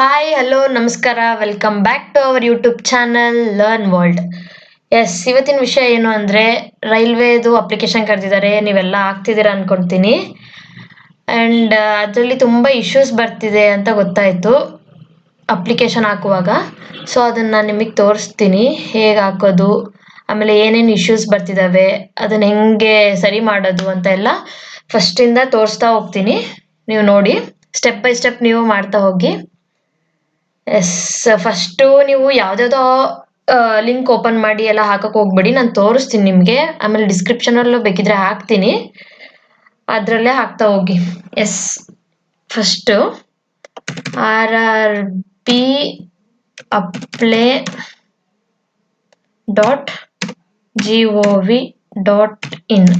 Hi hello ನಮಸ್ಕಾರ. Welcome back to our YouTube channel learn world S ಇವತ್ತಿನ ವಿಷಯ ಏನು ಅಂದರೆ, ರೈಲ್ವೇದು ಅಪ್ಲಿಕೇಶನ್ ಕರೆದಿದ್ದಾರೆ, ನೀವೆಲ್ಲ ಆಗ್ತಿದ್ದೀರಾ ಅಂದ್ಕೊಳ್ತೀನಿ ಆ್ಯಂಡ್ ಅದರಲ್ಲಿ ತುಂಬ ಇಶ್ಯೂಸ್ ಬರ್ತಿದೆ ಅಂತ ಗೊತ್ತಾಯಿತು ಅಪ್ಲಿಕೇಶನ್ ಹಾಕುವಾಗ. ಸೊ ಅದನ್ನು ನಿಮಗೆ ತೋರಿಸ್ತೀನಿ, ಹೇಗೆ ಹಾಕೋದು, ಆಮೇಲೆ ಏನೇನು ಇಶ್ಯೂಸ್ ಬರ್ತಿದ್ದಾವೆ ಅದನ್ನು ಹೆಂಗೆ ಸರಿ ಮಾಡೋದು ಅಂತ ಎಲ್ಲ ಫಸ್ಟಿಂದ ತೋರಿಸ್ತಾ ಹೋಗ್ತೀನಿ. ನೀವು ನೋಡಿ ಸ್ಟೆಪ್ ಬೈ ಸ್ಟೆಪ್ ನೀವು ಮಾಡ್ತಾ ಹೋಗಿ. ಎಸ್ ಫಸ್ಟು ನೀವು ಯಾವುದ್ಯಾವುದೋ ಲಿಂಕ್ ಓಪನ್ ಮಾಡಿ ಎಲ್ಲ ಹಾಕಕ್ಕೆ ಹೋಗ್ಬೇಡಿ. ನಾನು ತೋರಿಸ್ತೀನಿ ನಿಮಗೆ. ಆಮೇಲೆ ಡಿಸ್ಕ್ರಿಪ್ಷನಲ್ಲೂ ಬೇಕಿದ್ರೆ ಹಾಕ್ತೀನಿ. ಅದರಲ್ಲೇ ಹಾಕ್ತಾ ಹೋಗಿ. Yes first R R B apply dot G O V dot in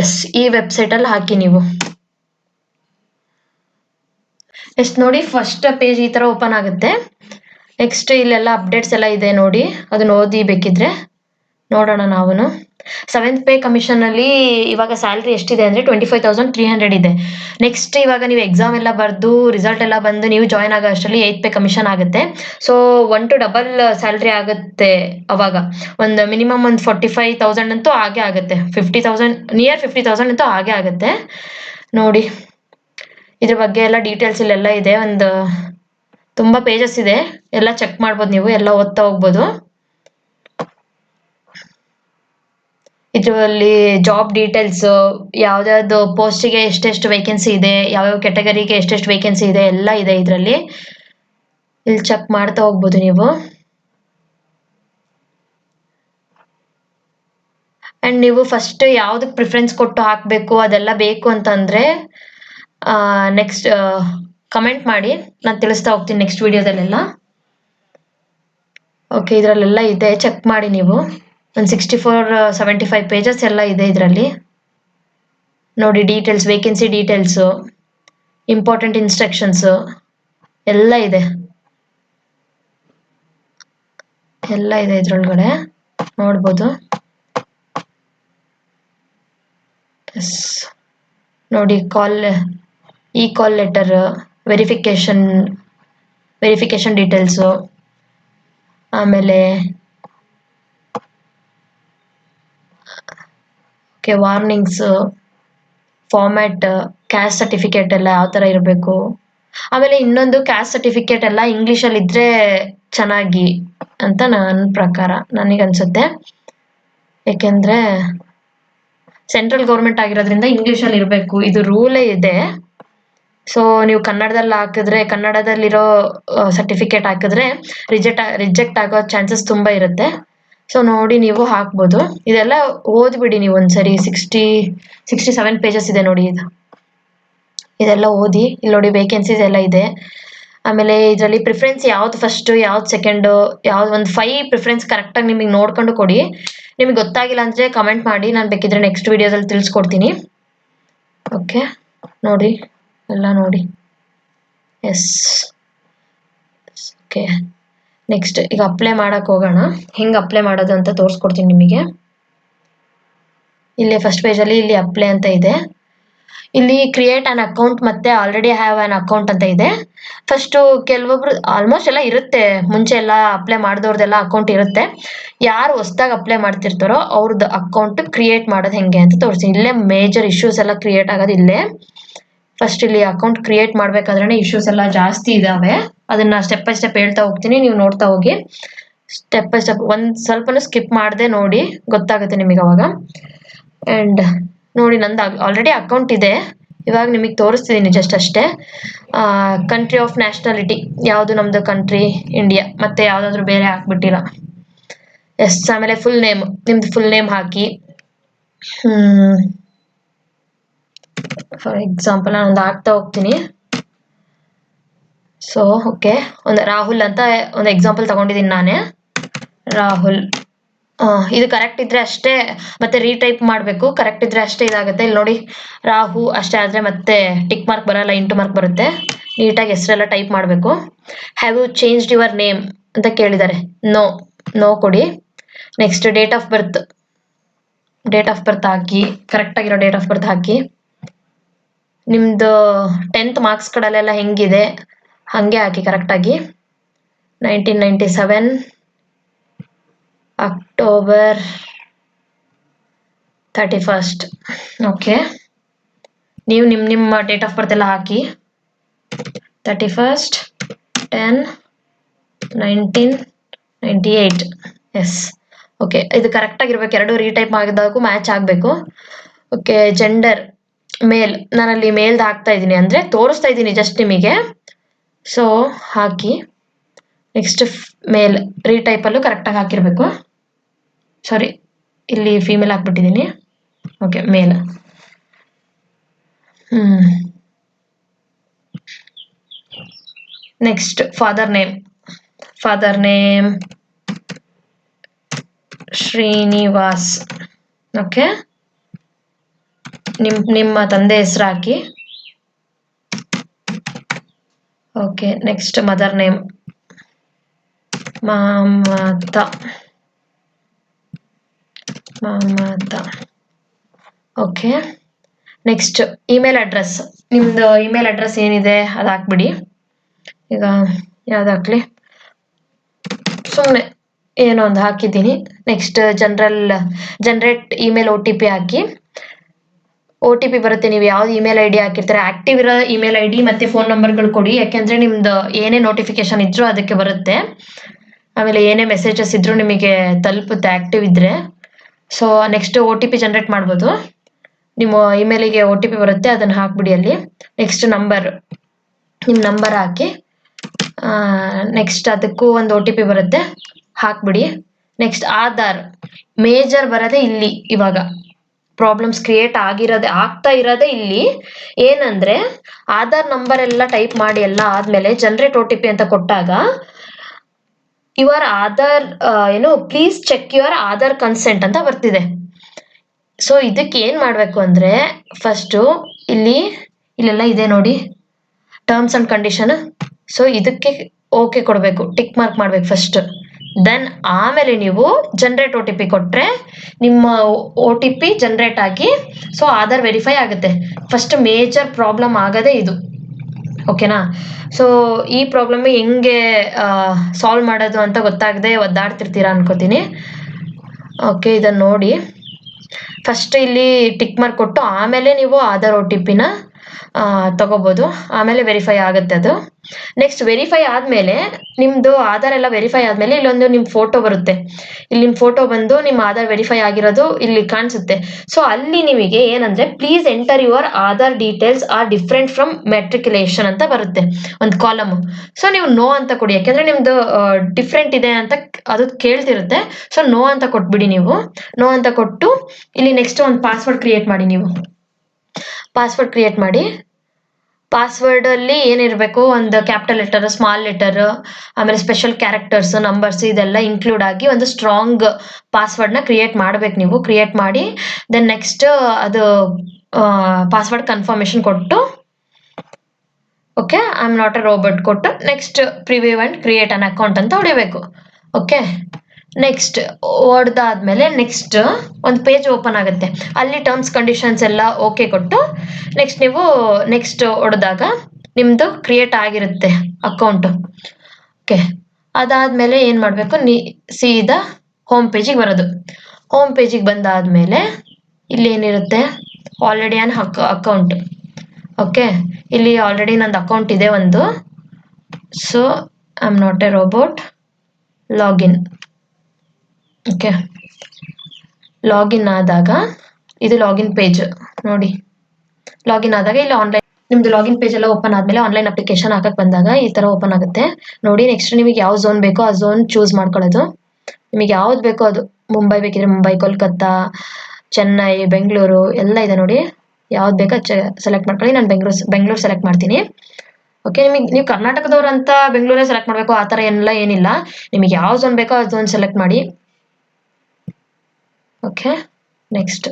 S, ಈ ವೆಬ್ಸೈಟಲ್ಲಿ ಹಾಕಿ ನೀವು. ಎಸ್ ನೋಡಿ ಫಸ್ಟ್ ಪೇಜ್ ಈ ಥರ ಓಪನ್ ಆಗುತ್ತೆ. ನೆಕ್ಸ್ಟ್ ಇಲ್ಲೆಲ್ಲ ಅಪ್ಡೇಟ್ಸ್ ಎಲ್ಲ ಇದೆ ನೋಡಿ, ಅದನ್ನ ಓದಿ ಬೇಕಿದ್ರೆ ನೋಡೋಣ ನಾವು ಸೆವೆಂತ್ ಪೇ ಕಮಿಷನಲ್ಲಿ ಇವಾಗ ಸ್ಯಾಲ್ರಿ ಎಷ್ಟಿದೆ ಅಂದರೆ twenty five thousand three hundred ಇದೆ. ನೆಕ್ಸ್ಟ್ ಇವಾಗ ನೀವು ಎಕ್ಸಾಮ್ ಎಲ್ಲ ಬರೆದು ರಿಸಲ್ಟ್ ಎಲ್ಲ ಬಂದು ನೀವು ಜಾಯ್ನ್ ಆಗೋ ಅಷ್ಟರಲ್ಲಿ ಏಯ್ತ್ ಪೇ ಕಮಿಷನ್ ಆಗುತ್ತೆ. So one to double salary ಆಗುತ್ತೆ ಅವಾಗ. ಒಂದು ಮಿನಿಮಮ್ ಒಂದು ಫೋರ್ಟಿ ಫೈವ್ ತೌಸಂಡ್ ಅಂತೂ ಹಾಗೆ ಆಗುತ್ತೆ. Fifty thousand near fifty thousand ಅಂತೂ ಹಾಗೆ ಆಗುತ್ತೆ. ನೋಡಿ. ಇದ್ರ ಬಗ್ಗೆ ಎಲ್ಲ ಡೀಟೇಲ್ಸ್ ಇಲ್ಲೆಲ್ಲ ಇದೆ. ಒಂದು ತುಂಬ ಪೇಜಸ್ ಇದೆ. ಎಲ್ಲ ಚೆಕ್ ಮಾಡ್ಬೋದು ನೀವು. ಎಲ್ಲ ಓದ್ತಾ ಹೋಗ್ಬೋದು. ಇದರಲ್ಲಿ ಜಾಬ್ ಡೀಟೇಲ್ಸ್ ಯಾವ್ದಾವ್ದು ಪೋಸ್ಟಿಗೆ ಎಷ್ಟೆಷ್ಟು ವೇಕೆನ್ಸಿ ಇದೆ, ಯಾವ್ಯಾವ ಕೆಟಗರಿಗೆ ಎಷ್ಟೆಷ್ಟು ವೇಕೆನ್ಸಿ ಇದೆ, ಎಲ್ಲ ಇದೆ ಇದರಲ್ಲಿ. ಇಲ್ಲಿ ಚೆಕ್ ಮಾಡ್ತಾ ಹೋಗ್ಬೋದು ನೀವು. ಆ್ಯಂಡ್ ನೀವು ಫಸ್ಟ್ ಯಾವ್ದಕ್ಕೆ ಪ್ರಿಫರೆನ್ಸ್ ಕೊಟ್ಟು ಹಾಕಬೇಕು, ಅದೆಲ್ಲ ಬೇಕು ಅಂತಂದರೆ ನೆಕ್ಸ್ಟ್ ಕಮೆಂಟ್ ಮಾಡಿ. ನಾನು ತಿಳಿಸ್ತಾ ಹೋಗ್ತೀನಿ ನೆಕ್ಸ್ಟ್ ವಿಡಿಯೋದಲ್ಲೆಲ್ಲ ಓಕೆ ಇದರಲ್ಲೆಲ್ಲ ಇದೆ. ಚೆಕ್ ಮಾಡಿ ನೀವು. ಒಂದು sixty four seventy five pages ಎಲ್ಲ ಇದೆ ಇದರಲ್ಲಿ. ನೋಡಿ details vacancy details important instructions ಎಲ್ಲ ಇದೆ. ಎಲ್ಲ ಇದೆ ಇದರೊಳಗಡೆ. ನೋಡ್ಬೋದು. ಎಸ್ ನೋಡಿ call E call letter verification verification details ಆಮೇಲೆ okay warnings format caste certificate ಎಲ್ಲ ಯಾವ ಥರ ಇರಬೇಕು. ಆಮೇಲೆ ಇನ್ನೊಂದು ಕ್ಯಾಸ್ಟ್ ಸರ್ಟಿಫಿಕೇಟ್ ಎಲ್ಲ ಇಂಗ್ಲೀಷಲ್ಲಿ ಇದ್ದರೆ ಚೆನ್ನಾಗಿ ಅಂತ ನನ್ನ ಪ್ರಕಾರ ನನಗನ್ಸುತ್ತೆ ಏಕೆಂದರೆ ಸೆಂಟ್ರಲ್ ಗೌರ್ಮೆಂಟ್ ಆಗಿರೋದ್ರಿಂದ ಇಂಗ್ಲೀಷಲ್ಲಿ ಇರಬೇಕು. ಇದು ರೂಲೇ ಇದೆ. ಸೊ ನೀವು ಕನ್ನಡದಲ್ಲಿ ಹಾಕಿದ್ರೆ, ಕನ್ನಡದಲ್ಲಿರೋ ಸರ್ಟಿಫಿಕೇಟ್ ಹಾಕಿದ್ರೆ ರಿಜೆಕ್ಟ್ ರಿಜೆಕ್ಟ್ ಆಗೋ ಚಾನ್ಸಸ್ ತುಂಬ ಇರುತ್ತೆ. ಸೊ ನೋಡಿ ನೀವು ಹಾಕ್ಬೋದು. ಇದೆಲ್ಲ ಓದ್ಬಿಡಿ ನೀವು ಒಂದ್ಸರಿ. ಸಿಕ್ಸ್ಟಿ ಸಿಕ್ಸ್ಟಿ ಸೆವೆನ್ ಪೇಜಸ್ ಇದೆ ನೋಡಿ ಇದು. ಇದೆಲ್ಲ ಓದಿ, ಇಲ್ಲಿ ನೋಡಿ ವೇಕೆನ್ಸೀಸ್ ಎಲ್ಲ ಇದೆ. ಆಮೇಲೆ ಇದರಲ್ಲಿ ಪ್ರಿಫರೆನ್ಸ್ ಯಾವ್ದು ಫಸ್ಟು ಯಾವ್ದು ಸೆಕೆಂಡು ಯಾವ್ದು ಒಂದು ಫೈವ್ ಪ್ರಿಫರೆನ್ಸ್ ಕರೆಕ್ಟಾಗಿ ನಿಮಗೆ ನೋಡ್ಕೊಂಡು ಕೊಡಿ. ನಿಮಗೆ ಗೊತ್ತಾಗಿಲ್ಲ ಅಂದರೆ ಕಮೆಂಟ್ ಮಾಡಿ. ನಾನು ಬೇಕಿದ್ರೆ ನೆಕ್ಸ್ಟ್ ವೀಡಿಯೋದಲ್ಲಿ ತಿಳಿಸ್ಕೊಡ್ತೀನಿ. ಓಕೆ ನೋಡಿ. ಎಲ್ಲ ನೋಡಿ. ಎಸ್ ಓಕೆ ನೆಕ್ಸ್ಟ್ ಈಗ ಅಪ್ಲೈ ಮಾಡೋಕ್ಕೆ ಹೋಗೋಣ. ಹೆಂಗೆ ಅಪ್ಲೈ ಮಾಡೋದು ಅಂತ ತೋರಿಸ್ಕೊಡ್ತೀನಿ ನಿಮಗೆ. ಇಲ್ಲಿ ಫಸ್ಟ್ ಪೇಜಲ್ಲಿ ಇಲ್ಲಿ ಅಪ್ಲೈ ಅಂತ ಇದೆ. ಇಲ್ಲಿ ಕ್ರಿಯೇಟ್ ಆನ್ ಅಕೌಂಟ್ ಮತ್ತೆ ಆಲ್ರೆಡಿ ಹ್ಯಾವ್ ಆನ್ ಅಕೌಂಟ್ ಅಂತ ಇದೆ. ಫಸ್ಟು ಕೆಲವೊಬ್ರು ಆಲ್ಮೋಸ್ಟ್ ಎಲ್ಲ ಇರುತ್ತೆ. ಮುಂಚೆ ಎಲ್ಲ ಅಪ್ಲೈ ಮಾಡಿದವ್ರದ್ದೆಲ್ಲ ಅಕೌಂಟ್ ಇರುತ್ತೆ. ಯಾರು ಹೊಸ್ದಾಗಿ ಅಪ್ಲೈ ಮಾಡ್ತಿರ್ತಾರೋ ಅವ್ರದ್ದು ಅಕೌಂಟ್ ಕ್ರಿಯೇಟ್ ಮಾಡೋದು ಹೆಂಗೆ ಅಂತ ತೋರಿಸ್ತೀನಿ. ಇಲ್ಲೇ ಮೇಜರ್ ಇಶ್ಯೂಸ್ ಎಲ್ಲ ಕ್ರಿಯೇಟ್ ಆಗೋದು ಇಲ್ಲೇ. ಫಸ್ಟ್ ಇಲ್ಲಿ ಅಕೌಂಟ್ ಕ್ರಿಯೇಟ್ ಮಾಡ್ಬೇಕಾದ್ರೆ ಇಶ್ಯೂಸ್ ಎಲ್ಲ ಜಾಸ್ತಿ ಇದಾವೆ. ಅದನ್ನ ಸ್ಟೆಪ್ ಬೈ ಸ್ಟೆಪ್ ಹೇಳ್ತಾ ಹೋಗ್ತೀನಿ, ನೀವು ನೋಡ್ತಾ ಹೋಗಿ. ಸ್ಟೆಪ್ ಬೈ ಸ್ಟೆಪ್ ಒಂದು ಸ್ವಲ್ಪನೂ ಸ್ಕಿಪ್ ಮಾಡದೆ ನೋಡಿ, ಗೊತ್ತಾಗುತ್ತೆ ನಿಮಗೆ ಅವಾಗ. ಆ್ಯಂಡ್ ನೋಡಿ ನಂದು ಆಲ್ರೆಡಿ ಅಕೌಂಟ್ ಇದೆ. ಇವಾಗ ನಿಮಗೆ ತೋರಿಸ್ತಿದ್ದೀನಿ ಜಸ್ಟ್ ಅಷ್ಟೇ. ಕಂಟ್ರಿ ಆಫ್ ನ್ಯಾಷನಾಲಿಟಿ ಯಾವುದು ನಮ್ಮದು ಕಂಟ್ರಿ ಇಂಡಿಯಾ ಮತ್ತೆ ಯಾವುದಾದ್ರೂ ಬೇರೆ ಹಾಕ್ಬಿಟ್ಟಿಲ್ಲ ಎಸ್ ಆಮೇಲೆ ಫುಲ್ ನೇಮ್ ನಿಮ್ದು ಫುಲ್ ನೇಮ್ ಹಾಕಿ. ಫಾರ್ ಎಕ್ಸಾಂಪಲ್ ನಾನು ಒಂದು ಹಾಕ್ತಾ ಹೋಗ್ತೀನಿ. ಸೊ ಓಕೆ ಒಂದು ರಾಹುಲ್ ಅಂತ ಒಂದು ಎಕ್ಸಾಂಪಲ್ ತಗೊಂಡಿದ್ದೀನಿ ನಾನೇ. ರಾಹುಲ್. ಇದು ಕರೆಕ್ಟ್ ಇದ್ರೆ ಅಷ್ಟೇ, ಮತ್ತೆ ರೀಟೈಪ್ ಮಾಡಬೇಕು. ಕರೆಕ್ಟ್ ಇದ್ರೆ ಅಷ್ಟೇ ಇದಾಗುತ್ತೆ. ಇಲ್ಲಿ ನೋಡಿ, ರಾಹು ಅಷ್ಟೇ ಆದರೆ ಮತ್ತೆ ಟಿಕ್ ಮಾರ್ಕ್ ಬರಲ್ಲ ಇಂಟು ಮಾರ್ಕ್ ಬರುತ್ತೆ. ನೀಟಾಗಿ ಹೆಸರೆಲ್ಲ ಟೈಪ್ ಮಾಡಬೇಕು. Have you changed your name ಅಂತ ಕೇಳಿದ್ದಾರೆ. ನೋ ನೋ ಕೊಡಿ. Next date of birth date of birth ಹಾಕಿ ಕರೆಕ್ಟಾಗಿರೋ ಡೇಟ್ ಆಫ್ ಬರ್ತ್ ಹಾಕಿ. ನಿಮ್ಮದು ಟೆಂತ್ ಮಾರ್ಕ್ಸ್ಗಳಲ್ಲೆಲ್ಲ ಹೆಂಗಿದೆ? ಹಾಗೆ ಹಾಕಿ ಕರೆಕ್ಟಾಗಿ nineteen ninety seven October thirty first okay ನೀವು ನಿಮ್ಮ ನಿಮ್ಮ ಡೇಟ್ ಆಫ್ ಬರ್ತ್ ಎಲ್ಲ ಹಾಕಿ. Thirty first ten nineteen ninety eight yes okay ಇದು ಕರೆಕ್ಟಾಗಿರ್ಬೇಕು ಎರಡು ರೀಟೈಪ್ ಆಗಿದ್ದಾಗೂ ಮ್ಯಾಚ್ ಆಗಬೇಕು. ಓಕೆ ಜೆಂಡರ್ ಮೇಲ್, ನಾನಲ್ಲಿ ಮೇಲ್ದು ಹಾಕ್ತಾ ಇದ್ದೀನಿ. ಅಂದರೆ ತೋರಿಸ್ತಾ ಇದ್ದೀನಿ ಜಸ್ಟ್ ನಿಮಗೆ. ಸೊ ಹಾಕಿ. ನೆಕ್ಸ್ಟ್ ಮೇಲ್ ರೀಟೈಪಲ್ಲೂ ಕರೆಕ್ಟಾಗಿ ಹಾಕಿರಬೇಕು. ಸಾರಿ ಇಲ್ಲಿ ಫೀಮೇಲ್ ಹಾಕ್ಬಿಟ್ಟಿದ್ದೀನಿ. Okay male. ಹ್ಞೂ next father name father name Srinivas okay ನಿಮ್, ನಿಮ್ಮ ತಂದೆ ಹೆಸರು ಹಾಕಿ okay next mother name Mamata. Mamata. Okay next email address ನಿಮ್ದು ಇಮೇಲ್ ಅಡ್ರೆಸ್ ಏನಿದೆ ಅದು ಹಾಕ್ಬಿಡಿ. ಈಗ ಯಾವ್ದು ಹಾಕ್ಲಿ? ಸುಮ್ಮನೆ ಏನೋ ಒಂದು ಹಾಕಿದ್ದೀನಿ. Next general generate email O T P ಹಾಕಿ. ಒ ಟಿ ಪಿ ಬರುತ್ತೆ. ನೀವು ಯಾವ್ದು ಇಮೇಲ್ ಐ ಡಿ ಹಾಕಿರ್ತಾರೆ ಆಕ್ಟಿವ್ ಇರೋ ಇಮೇಲ್ ಐ ಡಿ ಮತ್ತೆ ಫೋನ್ ನಂಬರ್ಗಳು ಕೊಡಿ. ಯಾಕೆಂದರೆ ನಿಮ್ದು ಏನೇ ನೋಟಿಫಿಕೇಶನ್ ಇದ್ರೂ ಅದಕ್ಕೆ ಬರುತ್ತೆ. ಆಮೇಲೆ ಏನೇ ಮೆಸೇಜಸ್ ಇದ್ರೂ ನಿಮಗೆ ತಲುಪುತ್ತೆ ಆ್ಯಕ್ಟಿವ್ ಇದ್ದರೆ so next O T P generate ಮಾಡ್ಬೋದು. ನಿಮ್ಮ ಇಮೇಲಿಗೆ ಒ ಟಿ ಪಿ ಬರುತ್ತೆ, ಅದನ್ನು ಹಾಕ್ಬಿಡಿ ಅಲ್ಲಿ. ನೆಕ್ಸ್ಟ್ ನಂಬರ್ ನಿಮ್ಮ ನಂಬರ್ ಹಾಕಿ. ನೆಕ್ಸ್ಟ್ ಅದಕ್ಕೂ ಒಂದು ಒ ಟಿ ಪಿ ಬರುತ್ತೆ. ಹಾಕ್ಬಿಡಿ. ನೆಕ್ಸ್ಟ್ ಆಧಾರ್. ಮೇಜರ್ ಬರೋದೇ ಇಲ್ಲಿ ಇವಾಗ. ಪ್ರಾಬ್ಲಮ್ಸ್ ಕ್ರಿಯೇಟ್ ಆಗಿರೋದೆ, ಆಗ್ತಾ ಇರೋದೇ ಇಲ್ಲಿ ಏನಂದ್ರೆ ಆಧಾರ್ ನಂಬರ್ ಎಲ್ಲ ಟೈಪ್ ಮಾಡಿ ಎಲ್ಲ ಆದ್ಮೇಲೆ ಜನರೇಟ್ ಒ ಟಿ ಪಿ ಅಂತ ಕೊಟ್ಟಾಗ ಯುವರ್ ಆಧಾರ್ ಏನು please check your Aadhaar consent ಅಂತ ಬರ್ತಿದೆ. ಸೊ ಇದಕ್ಕೆ ಏನು ಮಾಡಬೇಕು ಅಂದರೆ ಫಸ್ಟು ಇಲ್ಲಿ, ಇಲ್ಲೆಲ್ಲ ಇದೆ ನೋಡಿ ಟರ್ಮ್ಸ್ ಆ್ಯಂಡ್ ಕಂಡೀಷನ್ ಸೊ ಇದಕ್ಕೆ ಓಕೆ ಕೊಡಬೇಕು ಟಿಕ್ ಮಾರ್ಕ್ ಮಾಡಬೇಕು ಫಸ್ಟ್ ದೆನ್ ಆಮೇಲೆ ನೀವು ಜನ್ರೇಟ್ ಒ ಟಿ ಪಿ ಕೊಟ್ಟರೆ ನಿಮ್ಮ ಒ ಟಿ ಪಿ ಜನ್ರೇಟ್ ಆಗಿ ಸೊ ಆಧಾರ್ ವೆರಿಫೈ ಆಗುತ್ತೆ. ಫಸ್ಟ್ ಮೇಜರ್ ಪ್ರಾಬ್ಲಮ್ ಆಗೋದೇ ಇದು. ಓಕೆನಾ ಸೊ ಈ ಪ್ರಾಬ್ಲಮ್ ಹೆಂಗೆ ಸಾಲ್ವ್ ಮಾಡೋದು ಅಂತ ಗೊತ್ತಾಗದೆ ಒದ್ದಾಡ್ತಿರ್ತೀರಾ ಅನ್ಕೋತೀನಿ. ಓಕೆ ಇದನ್ನು ನೋಡಿ. ಫಸ್ಟ್ ಇಲ್ಲಿ ಟಿಕ್ ಮಾರ್ಕ್ ಕೊಟ್ಟು ಆಮೇಲೆ ನೀವು ಆಧಾರ್ ಒ ಟಿ ಪಿನ ತಗೋಬೋದು. ಆಮೇಲೆ ವೆರಿಫೈ ಆಗುತ್ತೆ ಅದು. ನೆಕ್ಸ್ಟ್ ವೆರಿಫೈ ಆದಮೇಲೆ ನಿಮ್ಮದು ಆಧಾರ್ ಎಲ್ಲ ವೆರಿಫೈ ಆದಮೇಲೆ ಇಲ್ಲೊಂದು ನಿಮ್ಮ ಫೋಟೋ ಬರುತ್ತೆ. ಇಲ್ಲಿ ನಿಮ್ಮ ಫೋಟೋ ಬಂದು ನಿಮ್ಮ ಆಧಾರ್ ವೆರಿಫೈ ಆಗಿರೋದು ಇಲ್ಲಿ ಕಾಣಿಸುತ್ತೆ. ಸೊ ಅಲ್ಲಿ ನಿಮಗೆ ಏನಂದರೆ please enter your Aadhaar details are different from matriculation ಅಂತ ಬರುತ್ತೆ ಒಂದು ಕಾಲಮ್ ಸೊ ನೀವು ನೋ ಅಂತ ಕೊಡಿ. ಯಾಕೆಂದರೆ ನಿಮ್ಮದು ಡಿಫ್ರೆಂಟ್ ಇದೆ ಅಂತ ಅದು ಕೇಳ್ತಿರುತ್ತೆ. ಸೊ ನೋ ಅಂತ ಕೊಟ್ಬಿಡಿ ನೀವು. ನೋ ಅಂತ ಕೊಟ್ಟು ಇಲ್ಲಿ ನೆಕ್ಸ್ಟ್ ಒಂದು ಪಾಸ್ವರ್ಡ್ ಕ್ರಿಯೇಟ್ ಮಾಡಿ ನೀವು. ಪಾಸ್ವರ್ಡ್ ಕ್ರಿಯೇಟ್ ಮಾಡಿ. ಪಾಸ್ವರ್ಡಲ್ಲಿ ಏನಿರಬೇಕು? ಒಂದು ಕ್ಯಾಪಿಟಲ್ ಲೆಟರ್ ಸ್ಮಾಲ್ ಲೆಟರ್ ಆಮೇಲೆ ಸ್ಪೆಷಲ್ ಕ್ಯಾರೆಕ್ಟರ್ಸ್ ನಂಬರ್ಸ್ ಇದೆಲ್ಲ ಇನ್ಕ್ಲೂಡ್ ಆಗಿ ಒಂದು ಸ್ಟ್ರಾಂಗ್ ಪಾಸ್ವರ್ಡ್ನ ಕ್ರಿಯೇಟ್ ಮಾಡಬೇಕು ನೀವು. ಕ್ರಿಯೇಟ್ ಮಾಡಿ ದೆನ್ ನೆಕ್ಸ್ಟ್ ಅದು ಪಾಸ್ವರ್ಡ್ ಕನ್ಫರ್ಮೇಷನ್ ಕೊಟ್ಟು okay I am not a robot ಕೊಟ್ಟು next preview and create an account ಅಂತ ಹೊಡಿಬೇಕು. ಓಕೆ ನೆಕ್ಸ್ಟ್ ಹೊಡೆದಾದ್ಮೇಲೆ ನೆಕ್ಸ್ಟ್ ಒಂದು ಪೇಜ್ ಓಪನ್ ಆಗುತ್ತೆ. ಅಲ್ಲಿ ಟರ್ಮ್ಸ್ ಕಂಡೀಷನ್ಸ್ ಎಲ್ಲ ಓಕೆ ಕೊಟ್ಟು ನೆಕ್ಸ್ಟ್ ನೀವು ನೆಕ್ಸ್ಟ್ ಹೊಡೆದಾಗ ನಿಮ್ಮದು ಕ್ರಿಯೇಟ್ ಆಗಿರುತ್ತೆ ಅಕೌಂಟು ಓಕೆ ಅದಾದಮೇಲೆ ಏನು ಮಾಡಬೇಕು? ನೀ ಸೀದಾ ಹೋಮ್ ಪೇಜಿಗೆ ಬರೋದು. ಹೋಮ್ ಪೇಜಿಗೆ ಬಂದಾದಮೇಲೆ ಇಲ್ಲಿ ಏನಿರುತ್ತೆ? ಆಲ್ರೆಡಿ ಆನ್ ಅಕ ಅಕೌಂಟ್ ಓಕೆ ಇಲ್ಲಿ ಆಲ್ರೆಡಿ ನಂದು ಅಕೌಂಟ್ ಇದೆ ಒಂದು. So I am not a robot login okay. Login ಆದಾಗ, ಇದು ಲಾಗಿನ್ ಪೇಜ್, ನೋಡಿ. ಲಾಗಿನ್ ಆದಾಗ ಇಲ್ಲಿ ಆನ್ಲೈನ್, ನಿಮ್ದು ಲಾಗಿನ್ ಪೇಜ್ ಎಲ್ಲ ಓಪನ್ ಆದಮೇಲೆ ಆನ್ಲೈನ್ ಅಪ್ಲಿಕೇಶನ್ ಹಾಕಕ್ ಬಂದಾಗ ಈ ತರ ಓಪನ್ ಆಗುತ್ತೆ. ನೋಡಿ ನೆಕ್ಸ್ಟ್ ನಿಮಗೆ ಯಾವ ಝೋನ್ ಬೇಕೋ ಆ ಝೋನ್ ಚೂಸ್ ಮಾಡ್ಕೊಳ್ಳೋದು. ನಿಮಗೆ ಯಾವ್ದು ಬೇಕೋ ಅದು, ಮುಂಬೈ ಬೇಕಿದ್ರೆ ಮುಂಬೈ, ಕೋಲ್ಕತ್ತಾ, ಚೆನ್ನೈ, ಬೆಂಗಳೂರು, ಎಲ್ಲ ಇದೆ ನೋಡಿ. ಯಾವ್ದು ಬೇಕೋ ಸೆಲೆಕ್ಟ್ ಮಾಡ್ಕೊಳ್ಳಿ. ನಾನು ಬೆಂಗಳೂರು ಬೆಂಗಳೂರು ಸೆಲೆಕ್ಟ್ ಮಾಡ್ತೀನಿ. ಓಕೆ, ನಿಮಗೆ, ನೀವು ಕರ್ನಾಟಕದವ್ರು ಅಂತ ಬೆಂಗಳೂರೇ ಸೆಲೆಕ್ಟ್ ಮಾಡಬೇಕು, ಆ ಥರ ಎಲ್ಲ ಏನಿಲ್ಲ. ನಿಮಗೆ ಯಾವ ಝೋನ್ ಬೇಕೋ ಆ ಝೋನ್ ಸೆಲೆಕ್ಟ್ ಮಾಡಿ. ಓಕೆ ನೆಕ್ಸ್ಟ್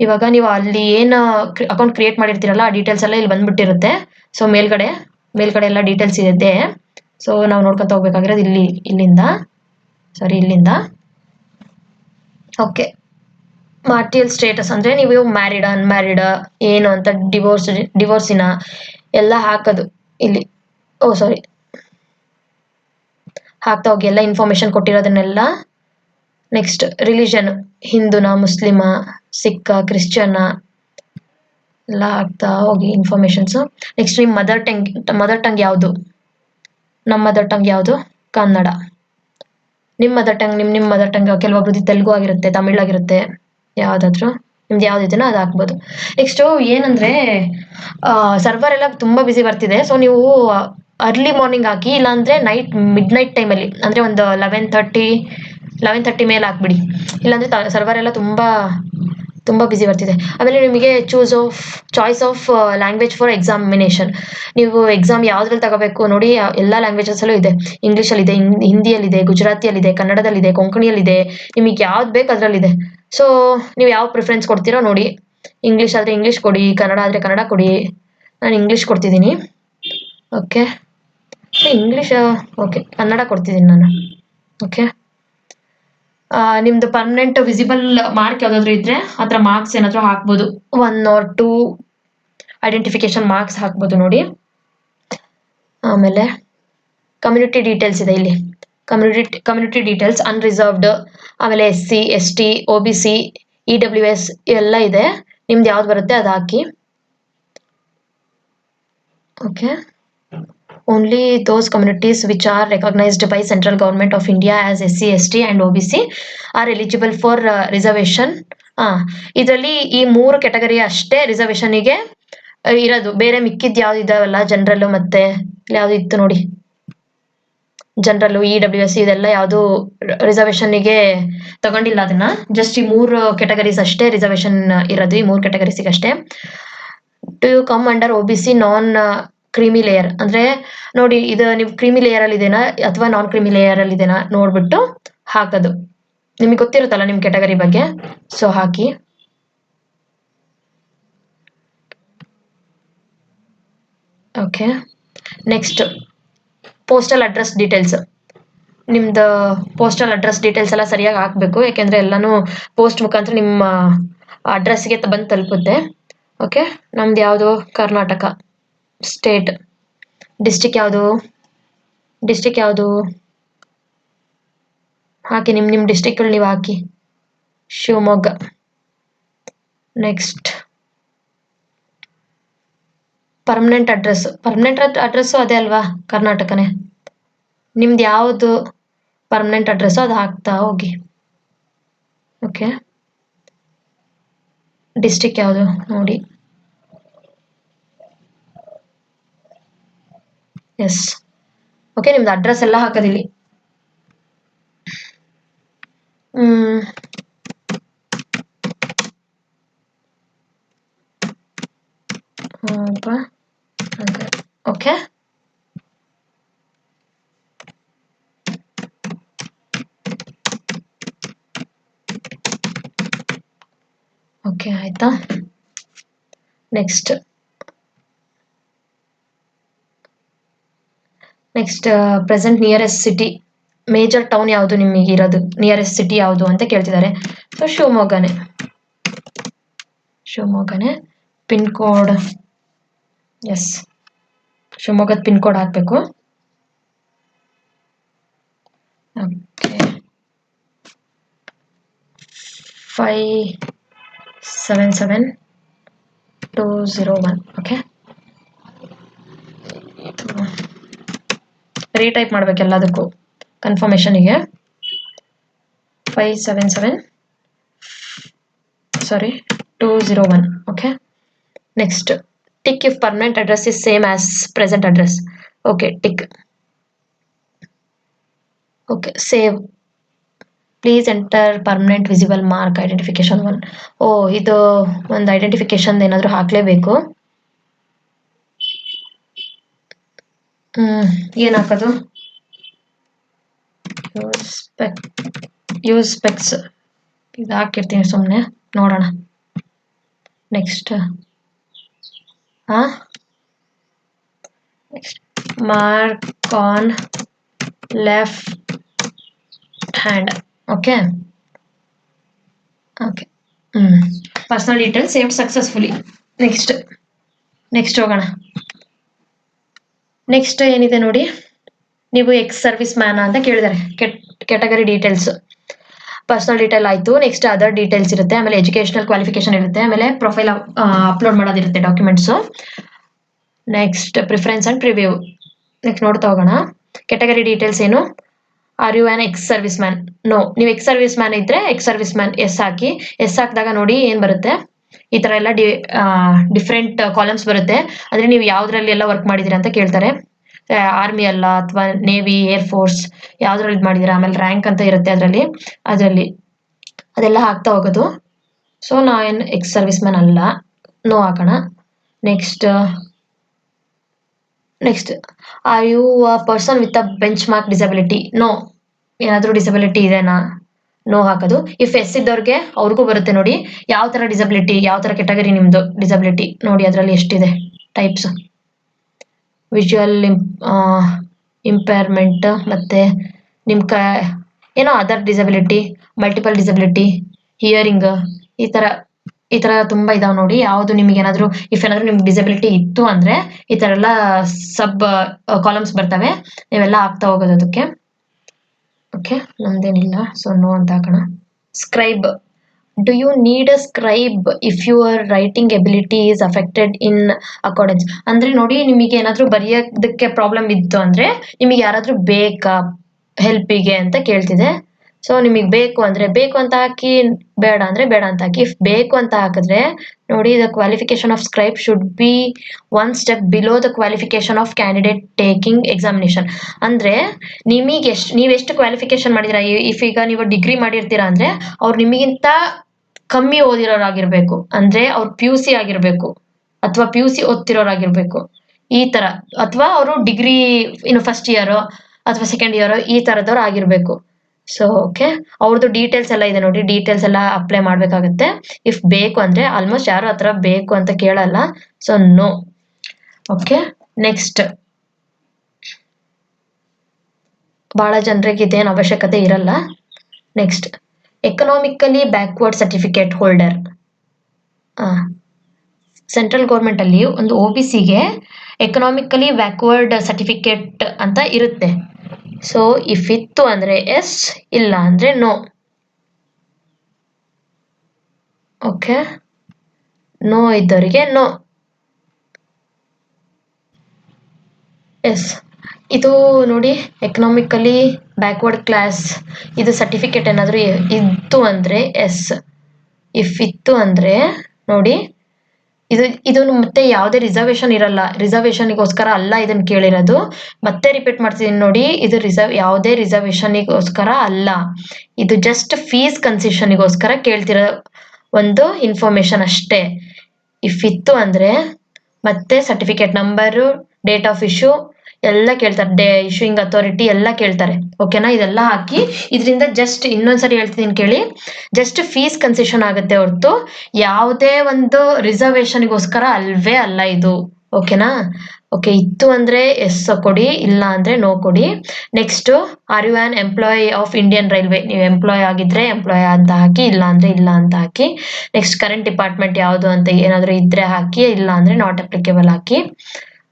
ಇವಾಗ ನೀವು ಅಲ್ಲಿ ಏನು ಅಕೌಂಟ್ ಕ್ರಿಯೇಟ್ ಮಾಡಿರ್ತೀರಲ್ಲ, ಆ ಡೀಟೇಲ್ಸ್ ಎಲ್ಲ ಇಲ್ಲಿ ಬಂದ್ಬಿಟ್ಟಿರುತ್ತೆ. ಸೊ ಮೇಲ್ಗಡೆ ಮೇಲ್ಗಡೆ ಎಲ್ಲ ಡೀಟೇಲ್ಸ್ ಇದೆ ಸೊ ನಾವು ನೋಡ್ಕೊತ ಹೋಗ್ಬೇಕಾಗಿರೋದು ಇಲ್ಲಿ, ಇಲ್ಲಿಂದ. ಸಾರಿ ಇಲ್ಲಿಂದ. ಓಕೆ ಮಾರ್ಟಿಯಲ್ ಸ್ಟೇಟಸ್ ಅಂದರೆ ನೀವು ಮ್ಯಾರಿಡ ಅನ್ಮ್ಯಾರಿಡ ಏನು ಅಂತ ಡಿವೋರ್ಸ್ ಡಿವೋರ್ಸಿನ ಎಲ್ಲ ಹಾಕೋದು. ಇಲ್ಲಿ ಓ ಸಾರಿ ಹಾಕ್ತಾ ಹೋಗಿ ಎಲ್ಲ ಇನ್ಫಾರ್ಮೇಶನ್ ಕೊಟ್ಟಿರೋದನ್ನೆಲ್ಲ ನೆಕ್ಸ್ಟ್ ರಿಲಿಜನ್ ಹಿಂದೂನ ಮುಸ್ಲಿಮ ಸಿಕ್ಕ ಕ್ರಿಶ್ಚಿಯನ್ನ ಎಲ್ಲ ಆಗ್ತಾ ಹೋಗಿ ಇನ್ಫಾರ್ಮೇಶನ್ಸು ನೆಕ್ಸ್ಟ್ ನಿಮ್ಮ ಮದರ್ ಟಂಗ್ ಮದರ್ ಟಂಗ್ ಯಾವುದು? ನಮ್ಮ ಮದರ್ ಟಂಗ್ ಯಾವುದು? ಕನ್ನಡ. ನಿಮ್ಮ ಮದರ್ ಟಂಗ್ ನಿಮ್ಮ ನಿಮ್ಮ ಮದರ್ ಟಂಗ್ ಕೆಲವೊಬ್ರದ್ದು ತೆಲುಗು ಆಗಿರುತ್ತೆ, ತಮಿಳ್ ಆಗಿರುತ್ತೆ, ಯಾವುದಾದ್ರೂ. ನಿಮ್ದು ಯಾವ್ದಿದೆಯೋ ಅದು ಹಾಕ್ಬೋದು. ನೆಕ್ಸ್ಟು ಏನಂದರೆ ಸರ್ವರ್ ಎಲ್ಲ ತುಂಬ ಬಿಸಿ ಬರ್ತಿದೆ. ಸೊ ನೀವು ಅರ್ಲಿ ಮಾರ್ನಿಂಗ್ ಹಾಕಿ ಇಲ್ಲಾಂದರೆ ನೈಟ್ ಮಿಡ್ ನೈಟ್ ಟೈಮಲ್ಲಿ ಅಂದರೆ ಒಂದು ಲೆವೆನ್ ತರ್ಟಿ ಲೆವೆನ್ ತರ್ಟಿ ಮೇಲೆ ಹಾಕ್ಬಿಡಿ ಇಲ್ಲಾಂದರೆ ತ ಸರ್ವರ್ ಎಲ್ಲ ತುಂಬ ತುಂಬ ಬ್ಯುಸಿ ಬರ್ತಿದೆ. ಆಮೇಲೆ ನಿಮಗೆ choose of choice of language for examination ನೀವು ಎಕ್ಸಾಮ್ ಯಾವುದ್ರಲ್ಲಿ ತಗೋಬೇಕು ನೋಡಿ ಎಲ್ಲ ಲ್ಯಾಂಗ್ವೇಜಸಲ್ಲೂ ಇದೆ. ಇಂಗ್ಲೀಷಲ್ಲಿದೆ ಹಿಂದಿಯಲ್ಲಿದೆ, ಗುಜರಾತಿಯಲ್ಲಿದೆ, ಕನ್ನಡದಲ್ಲಿದೆ, ಕೊಂಕಣಿಯಲ್ಲಿದೆ, ನಿಮಗೆ ಯಾವ್ದು ಬೇಕು ಅದರಲ್ಲಿದೆ. ಸೊ ನೀವು ಯಾವ ಪ್ರಿಫರೆನ್ಸ್ ಕೊಡ್ತೀರೋ ನೋಡಿ. ಇಂಗ್ಲೀಷ್ ಆದರೆ ಇಂಗ್ಲೀಷ್ ಕೊಡಿ, ಕನ್ನಡ ಆದರೆ ಕನ್ನಡ ಕೊಡಿ. ನಾನು ಇಂಗ್ಲೀಷ್ ಕೊಡ್ತಿದ್ದೀನಿ. ಓಕೆ ಇಂಗ್ಲೀಷ್ ಓಕೆ ಕನ್ನಡ ಕೊಡ್ತಿದ್ದೀನಿ ನಾನು. ಓಕೆ ನಿಮ್ದು ಪರ್ಮನೆಂಟ್ ವಿಸಿಬಲ್ ಮಾರ್ಕ್ ಯಾವುದಾದ್ರೂ ಇದ್ರೆ ಆ ಮಾರ್ಕ್ಸ್ ಏನಾದರೂ ಹಾಕ್ಬೋದು. One or two identification marks ಹಾಕ್ಬೋದು ನೋಡಿ. ಆಮೇಲೆ ಕಮ್ಯುನಿಟಿ ಡೀಟೇಲ್ಸ್ ಇದೆ ಇಲ್ಲಿ. ಕಮ್ಯುನಿಟಿ ಕಮ್ಯುನಿಟಿ ಡೀಟೇಲ್ಸ್ ಅನ್ರಿಸರ್ವ್ಡ್ ಆಮೇಲೆ S C S T O B C E W S ಎಲ್ಲ ಇದೆ. ನಿಮ್ದು ಯಾವ್ದು ಬರುತ್ತೆ ಅದು ಹಾಕಿ. Okay only those communities which are recognized by central government of india as sc st and obc are eligible for uh, reservation. ಇದರಲ್ಲಿ ಈ ಮೂರು category ಅಷ್ಟೇ ರಿಸರ್ವೇಶನ್ಗೆ ಇರೋದು. ಬೇರೆ ಮಿಕ್ಕಿದ್ ಯಾವ್ದು ಇದಾವಲ್ಲ ಜನರಲ್ ಮತ್ತೆ ಯಾವ್ದು ಇತ್ತು ನೋಡಿ. ಜನರಲ್ ಇ ಡಬ್ಲ್ಯೂ ಎಸ್ ಇದೆಲ್ಲ ಯಾವುದು ರಿಸರ್ವೇಶನ್ಗೆ ತಗೊಂಡಿಲ್ಲ ಅದನ್ನ. ಜಸ್ಟ್ ಈ ಮೂರು ಕೆಟಗರೀಸ್ ಅಷ್ಟೇ ರಿಸರ್ವೇಶನ್ ಇರೋದು ಈ ಮೂರು ಕೆಟಗರೀಸಿಗೆ ಅಷ್ಟೇ. Do you come under O B C non creamy layer ಅಂದ್ರೆ ನೋಡಿ, ಇದು ನೀವು ಕ್ರೀಮಿ ಲೇಯರ್ ಅಲ್ಲಿ ಇದೆನಾ ಅಥವಾ ನಾನ್ ಕ್ರೀಮಿ ಲೇಯರ್ ಅಲ್ಲಿ ಇದೆನಾ ನೋಡ್ಬಿಟ್ಟು ಹಾಕೋದು. ನಿಮಗೆ ಗೊತ್ತಿರುತ್ತಲ್ಲ ನಿಮ್ಮ ಕೆಟಗರಿ ಬಗ್ಗೆ? ಸೊ ಹಾಕಿ. Okay next postal address details ನಿಮ್ದು ಪೋಸ್ಟಲ್ ಅಡ್ರೆಸ್ ಡೀಟೇಲ್ಸ್ ಎಲ್ಲ ಸರಿಯಾಗಿ ಹಾಕಬೇಕು, ಯಾಕೆಂದರೆ ಎಲ್ಲನೂ ಪೋಸ್ಟ್ ಮುಖಾಂತರ ನಿಮ್ಮ ಅಡ್ರೆಸ್ಗೆ ಬಂದು ತಲುಪುತ್ತೆ. ಓಕೆ ನಮ್ದು ಯಾವುದು? ಕರ್ನಾಟಕ. ಸ್ಟೇಟ್. ಡಿಸ್ಟಿಕ್ ಯಾವುದು? ಡಿಸ್ಟಿಕ್ ಯಾವುದು? ಹಾಕಿ ನಿಮ್ಮ ನಿಮ್ಮ ಡಿಸ್ಟಿಕ್ಗಳು ನೀವು ಹಾಕಿ. Shivamogga. Next. Permanent address. Permanent address ಅದೇ ಅಲ್ವಾ? ಕರ್ನಾಟಕನೇ. ನಿಮ್ದು ಯಾವುದು ಪರ್ಮನೆಂಟ್ ಅಡ್ರೆಸ್ಸು ಅದು ಹಾಕ್ತಾ ಹೋಗಿ. ಓಕೆ. ಡಿಸ್ಟಿಕ್ ಯಾವುದು? ನೋಡಿ. ಎಸ್ ಓಕೆ ನಿಮ್ದು ಅಡ್ರೆಸ್ ಎಲ್ಲ ಹಾಕೋದಿಲ್ಲಿ. ಓಕೆ ಓಕೆ ಆಯ್ತಾ? Next next present nearest city major town ಯಾವುದು ನಿಮಗೆ ಇರೋದು? ನಿಯರೆಸ್ಟ್ ಸಿಟಿ ಯಾವುದು ಅಂತ ಕೇಳ್ತಿದ್ದಾರೆ. ಸೊ ಶಿವಮೊಗ್ಗನೇ. ಶಿವಮೊಗ್ಗನೇ. ಪಿನ್ ಕೋಡ್ ಎಸ್ ಶಿವಮೊಗ್ಗದ ಪಿನ್ ಕೋಡ್ ಹಾಕಬೇಕು. Okay five seven seven two zero one okay retype ಮಾಡ್ಬೇಕು ಎಲ್ಲದಕ್ಕೂ. ಕನ್ಫರ್ಮೇಷನಿಗೆ five seven seven sorry two zero one okay next tick if permanent address is same as present address okay tick okay save please enter permanent visible mark identification one ಓ ಇದು ಒಂದು identification ಏನಾದರೂ ಹಾಕಲೇಬೇಕು. ಏನು ಹಾಕೋದು speck use specs ಇದು ಹಾಕಿರ್ತೀನಿ ಸುಮ್ಮನೆ ನೋಡೋಣ. Next ಹಾಂ next mark on left hand okay okay ಹ್ಞೂ personal details save successfully next next ಹೋಗೋಣ. ನೆಕ್ಸ್ಟ್ ಏನಿದೆ ನೋಡಿ, ನೀವು ಎಕ್ಸ್ ಸರ್ವಿಸ್ ಮ್ಯಾನ್ ಅಂತ ಕೇಳಿದ್ದಾರೆ ಕೆಟಗರಿ ಡೀಟೇಲ್ಸ್ ಪರ್ಸನಲ್ ಡೀಟೇಲ್ ಆಯಿತು ನೆಕ್ಸ್ಟ್ ಅದರ್ ಡೀಟೇಲ್ಸ್ ಇರುತ್ತೆ, ಆಮೇಲೆ ಎಜುಕೇಷನಲ್ ಕ್ವಾಲಿಫಿಕೇಶನ್ ಇರುತ್ತೆ, ಆಮೇಲೆ profile upload ಮಾಡೋದಿರುತ್ತೆ documents next preference and preview next ನೋಡ್ತಾ ಹೋಗೋಣ. ಕೆಟಗರಿ ಡೀಟೇಲ್ಸ್ ಏನು? Are you an ex serviceman no ನೀವು ಎಕ್ಸ್ ಸರ್ವಿಸ್ ಮ್ಯಾನ್ ಇದ್ರೆ ಎಕ್ಸ್ ಸರ್ವಿಸ್ ಮ್ಯಾನ್ ಎಸ್ ಹಾಕಿ ಎಸ್ ಹಾಕಿದಾಗ ನೋಡಿ ಏನು ಬರುತ್ತೆ? ಈ ಥರ ಎಲ್ಲ ಡಿಫ್ರೆಂಟ್ ಕಾಲಮ್ಸ್ ಬರುತ್ತೆ. ಅಂದರೆ ನೀವು ಯಾವುದ್ರಲ್ಲಿ ಎಲ್ಲ ವರ್ಕ್ ಮಾಡಿದ್ದೀರಾ ಅಂತ ಕೇಳ್ತಾರೆ. ಆರ್ಮಿ ಅಲ್ಲ ಅಥವಾ ನೇವಿ ಏರ್ ಫೋರ್ಸ್ ಯಾವುದ್ರಲ್ಲಿ ಮಾಡಿದ್ದೀರಾ ಆಮೇಲೆ ರ್ಯಾಂಕ್ ಅಂತ ಇರುತ್ತೆ ಅದರಲ್ಲಿ. ಅದರಲ್ಲಿ ಅದೆಲ್ಲ ಹಾಕ್ತಾ ಹೋಗೋದು. ಸೊ ನಾವೇನು ಎಕ್ಸ್ ಸರ್ವಿಸ್ ಮ್ಯಾನ್ ಅಲ್ಲ. ನೋ ಹಾಕೋಣ. Next next are you person with a benchmark disability no ಏನಾದರೂ ಡಿಸಬಿಲಿಟಿ ಇದೆನಾ? ನೋ ಹಾಕೋದು. ಇಫ್ ಎಸ್ ಇದ್ದವ್ರಿಗೆ ಅವ್ರಿಗೂ ಬರುತ್ತೆ ನೋಡಿ, ಯಾವ ಥರ ಡಿಸಬಿಲಿಟಿ ಯಾವ ಥರ ಕೆಟಗರಿ ನಿಮ್ಮದು ಡಿಸಬಿಲಿಟಿ ನೋಡಿ ಅದರಲ್ಲಿ ಎಷ್ಟಿದೆ ಟೈಪ್ಸ್ ವಿಜುವಲ್ ಇಂಪೇರ್ಮೆಂಟ್ ಮತ್ತು ನಿಮ್ಮ ಕ, ಏನೋ other disability multiple disability hearing ಈ ಥರ ಈ ಥರ ತುಂಬ ಇದಾವೆ ನೋಡಿ. ಯಾವುದು ನಿಮಗೆ ಏನಾದರೂ ಇಫ್ ಏನಾದರೂ ನಿಮ್ಗೆ ಡಿಸಬಿಲಿಟಿ ಇತ್ತು ಅಂದರೆ ಈ ಥರ ಎಲ್ಲ ಸಬ್ ಕಾಲಮ್ಸ್ ಬರ್ತವೆ. ನೀವೆಲ್ಲ ಆಗ್ತಾ ಹೋಗೋದು ಅದಕ್ಕೆ. ಓಕೆ ನಮ್ದೇನಿಲ್ಲ. ಸೊ ನೋ ಅಂತ ಹಾಕೋಣ. Scribe do you need a scribe if your writing ability is affected in accordance ಅಂದ್ರೆ ನೋಡಿ, ನಿಮಗೆ ಏನಾದ್ರೂ ಬರೆಯೋದಕ್ಕೆ ಪ್ರಾಬ್ಲಮ್ ಇತ್ತು ಅಂದ್ರೆ ನಿಮಗೆ ಯಾರಾದ್ರೂ ಬೇಕಾ ಹೆಲ್ಪಿಗೆ ಅಂತ ಕೇಳ್ತಿದೆ ಸೊ ನಿಮಗೆ ಬೇಕು ಅಂದರೆ ಬೇಕು ಅಂತ ಹಾಕಿ, ಬೇಡ ಅಂದರೆ ಬೇಡ ಅಂತ ಹಾಕಿ. ಇಫ್ ಬೇಕು ಅಂತ ಹಾಕಿದ್ರೆ, ನೋಡಿ the qualification of scribe should be one step below the qualification of candidate taking examination ಅಂದರೆ, ನಿಮಗೆ ಎಷ್ಟು, ನೀವು ಎಷ್ಟು ಕ್ವಾಲಿಫಿಕೇಶನ್ ಮಾಡಿದ್ದೀರಾ ಇಫ್ ಈಗ ನೀವು ಡಿಗ್ರಿ ಮಾಡಿರ್ತೀರಾ ಅಂದರೆ, ಅವ್ರು ನಿಮಗಿಂತ ಕಮ್ಮಿ ಓದಿರೋರಾಗಿರ್ಬೇಕು. ಅಂದರೆ, ಅವ್ರು ಪಿ ಯು ಸಿ ಆಗಿರಬೇಕು. ಅಥವಾ ಪಿ ಯು ಸಿ ಓದ್ತಿರೋರಾಗಿರ್ಬೇಕು. ಈ ಥರ ಅಥವಾ ಅವರು ಡಿಗ್ರಿ ಇನ್ನು ಫಸ್ಟ್ ಇಯರು ಅಥವಾ ಸೆಕೆಂಡ್ ಇಯರು ಈ ಥರದವ್ರು ಆಗಿರಬೇಕು. ಸೊ ಓಕೆ ಅವ್ರದ್ದು ಡೀಟೇಲ್ಸ್ ಎಲ್ಲ ಇದೆ ನೋಡಿ. ಡೀಟೇಲ್ಸ್ ಎಲ್ಲ ಅಪ್ಲೈ ಮಾಡಬೇಕಾಗುತ್ತೆ. ಇಫ್ ಬೇಕು ಅಂದರೆ ಆಲ್ಮೋಸ್ಟ್ ಯಾರು ಆ ಬೇಕು ಅಂತ ಕೇಳಲ್ಲ. ಸೊ ನೋ ಓಕೆ ನೆಕ್ಸ್ಟ್ ಭಾಳ ಜನರಿಗೆ ಇದೇನು ಅವಶ್ಯಕತೆ ಇರಲ್ಲ. Next economically backward certificate holder central ಗೌರ್ಮೆಂಟಲ್ಲಿ ಒಂದು ಒ ಬಿ ಸಿಗೆ ಎಕನಾಮಿಕಲಿ ಬ್ಯಾಕ್ವರ್ಡ್ ಸರ್ಟಿಫಿಕೇಟ್ ಅಂತ ಇರುತ್ತೆ. ಸೊ ಇಫ್ ಇತ್ತು ಅಂದರೆ ಎಸ್ ಇಲ್ಲ ಅಂದರೆ ನೋ ಓಕೆ ನೋ ಇದ್ದವರಿಗೆ ನೋ ಎಸ್ ಇದು ನೋಡಿ ಎಕನಾಮಿಕಲಿ ಬ್ಯಾಕ್ವರ್ಡ್ ಕ್ಲಾಸ್ ಇದು ಸರ್ಟಿಫಿಕೇಟ್ ಏನಾದರೂ ಇತ್ತು ಅಂದರೆ ಎಸ್ ಇಫ್ ಇತ್ತು ಅಂದರೆ ನೋಡಿ ಇದು ಇದು ಮತ್ತೆ ಯಾವುದೇ ರಿಸರ್ವೇಶನ್ ಇರಲ್ಲ. ರಿಸರ್ವೇಶನ್ಗೋಸ್ಕರ ಅಲ್ಲ ಇದನ್ನು ಕೇಳಿರೋದು. ಮತ್ತೆ ರಿಪೀಟ್ ಮಾಡ್ತಿದ್ದೀನಿ ನೋಡಿ, ಇದು ರಿಸರ್ವ್ ಯಾವುದೇ ರಿಸರ್ವೇಶನ್ಗೋಸ್ಕರ ಅಲ್ಲ. ಇದು ಜಸ್ಟ್ ಫೀಸ್ ಕನ್ಸೆಷನಿಗೋಸ್ಕರ ಕೇಳ್ತಿರೋ ಒಂದು ಇನ್ಫಾರ್ಮೇಶನ್ ಅಷ್ಟೇ. ಇಫ್ ಇತ್ತು ಅಂದರೆ ಮತ್ತೆ certificate number date of issue ಎಲ್ಲ ಕೇಳ್ತಾರೆ. ಡೇ ಇಶ್ಯೂಯಿಂಗ್ ಅಥಾರಿಟಿ ಎಲ್ಲ ಕೇಳ್ತಾರೆ. ಓಕೆನಾ ಇದೆಲ್ಲ ಹಾಕಿ ಇದರಿಂದ ಜಸ್ಟ್ ಇನ್ನೊಂದ್ಸರಿ ಹೇಳ್ತೀನಿ ಕೇಳಿ. ಜಸ್ಟ್ ಫೀಸ್ ಕನ್ಸೆಷನ್ ಆಗುತ್ತೆ ಹೊರತು ಯಾವುದೇ ಒಂದು ರಿಸರ್ವೇಶನ್ಗೋಸ್ಕರ ಅಲ್ವೇ ಅಲ್ಲ ಇದು. ಓಕೆನಾ ಓಕೆ ಇತ್ತು ಅಂದರೆ ಎಸ್ ಕೊಡಿ, ಇಲ್ಲ ಅಂದರೆ ನೋ ಕೊಡಿ. Next are you an employee of Indian railway ನೀವು ಎಂಪ್ಲಾಯ್ ಆಗಿದ್ರೆ ಎಂಪ್ಲಾಯ್ ಅಂತ ಹಾಕಿ, ಇಲ್ಲ ಅಂದರೆ ಇಲ್ಲ ಅಂತ ಹಾಕಿ. ನೆಕ್ಸ್ಟ್ ಕರೆಂಟ್ ಡಿಪಾರ್ಟ್ಮೆಂಟ್ ಯಾವುದು ಅಂತ ಏನಾದರೂ ಇದ್ದರೆ ಹಾಕಿ, ಇಲ್ಲ ಅಂದರೆ ನಾಟ್ ಅಪ್ಲಿಕೇಬಲ್ ಹಾಕಿ.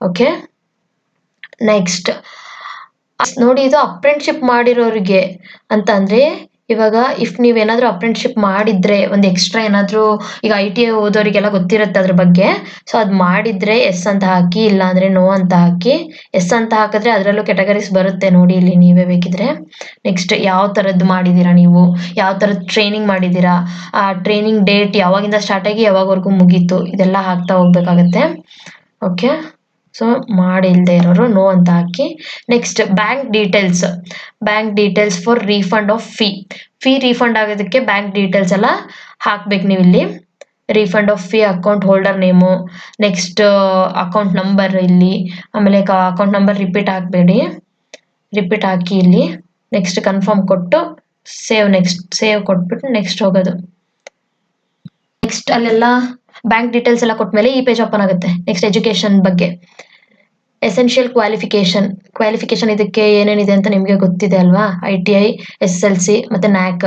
ಓಕೆ ನೆಕ್ಸ್ಟ್ ನೋಡಿ, ಇದು ಅಪ್ರೆಂಟ್ಶಿಪ್ ಮಾಡಿರೋರಿಗೆ ಅಂತ ಅಂದರೆ, ಇವಾಗ ಇಫ್ ನೀವೇನಾದರೂ ಅಪ್ರೆಂಟ್ಶಿಪ್ ಮಾಡಿದರೆ, ಒಂದು ಎಕ್ಸ್ಟ್ರಾ ಏನಾದರೂ, ಈಗ ಐ ಟಿ ಐ ಓದೋರಿಗೆಲ್ಲ ಗೊತ್ತಿರುತ್ತೆ ಅದ್ರ ಬಗ್ಗೆ. ಸೊ ಅದು ಮಾಡಿದರೆ ಎಸ್ ಅಂತ ಹಾಕಿ ಇಲ್ಲ ಅಂದರೆ ನೋ ಅಂತ ಹಾಕಿ ಎಸ್ ಅಂತ ಹಾಕಿದ್ರೆ ಅದರಲ್ಲೂ ಕೆಟಗರೀಸ್ ಬರುತ್ತೆ ನೋಡಿ ಇಲ್ಲಿ ನೀವೇ ಬೇಕಿದ್ರೆ. ನೆಕ್ಸ್ಟ್ ಯಾವ ಥರದ್ದು ಮಾಡಿದ್ದೀರಾ ನೀವು? ಯಾವ ಥರದ್ದು ಟ್ರೈನಿಂಗ್ ಮಾಡಿದ್ದೀರಾ ಆ ಟ್ರೈನಿಂಗ್ ಡೇಟ್ ಯಾವಾಗಿಂದ ಸ್ಟಾರ್ಟ್ ಆಗಿ ಯಾವಾಗವರೆಗೂ ಮುಗೀತು? ಇದೆಲ್ಲ ಹಾಕ್ತಾ ಹೋಗ್ಬೇಕಾಗತ್ತೆ. ಓಕೆ ಸೊ ಮಾಡಿಲ್ದೇ ಇರೋರು ನೋ ಅಂತ ಹಾಕಿ next bank details bank details for refund of fee fee refund ಆಗೋದಕ್ಕೆ ಬ್ಯಾಂಕ್ ಡೀಟೇಲ್ಸ್ ಎಲ್ಲ ಹಾಕ್ಬೇಕು ನೀವು ಇಲ್ಲಿ refund of fee account holder name next account number ಇಲ್ಲಿ. ಆಮೇಲೆ ಅಕೌಂಟ್ ನಂಬರ್ ರಿಪೀಟ್ ಹಾಕಬೇಡಿ. ರಿಪೀಟ್ ಹಾಕಿ ಇಲ್ಲಿ. ನೆಕ್ಸ್ಟ್ ಕನ್ಫರ್ಮ್ ಕೊಟ್ಟು ಸೇವ್ ನೆಕ್ಸ್ಟ್ ಸೇವ್ ಕೊಟ್ಬಿಟ್ಟು ನೆಕ್ಸ್ಟ್ ಹೋಗೋದು. ನೆಕ್ಸ್ಟ್ ಅಲ್ಲೆಲ್ಲ ಬ್ಯಾಂಕ್ ಡೀಟೇಲ್ಸ್ ಎಲ್ಲ ಕೊಟ್ಟ ಮೇಲೆ ಈ ಪೇಜ್ ಓಪನ್ ಆಗುತ್ತೆ. ನೆಕ್ಸ್ಟ್ ಎಜುಕೇಷನ್ ಬಗ್ಗೆ. ಎಸೆನ್ಷಿಯಲ್ ಕ್ವಾಲಿಫಿಕೇಷನ್ ಕ್ವಾಲಿಫಿಕೇಷನ್ ಇದಕ್ಕೆ ಏನೇನಿದೆ ಅಂತ ನಿಮಗೆ ಗೊತ್ತಿದೆ ಅಲ್ವಾ? I T I S L C ಮತ್ತು ನ್ಯಾಕ್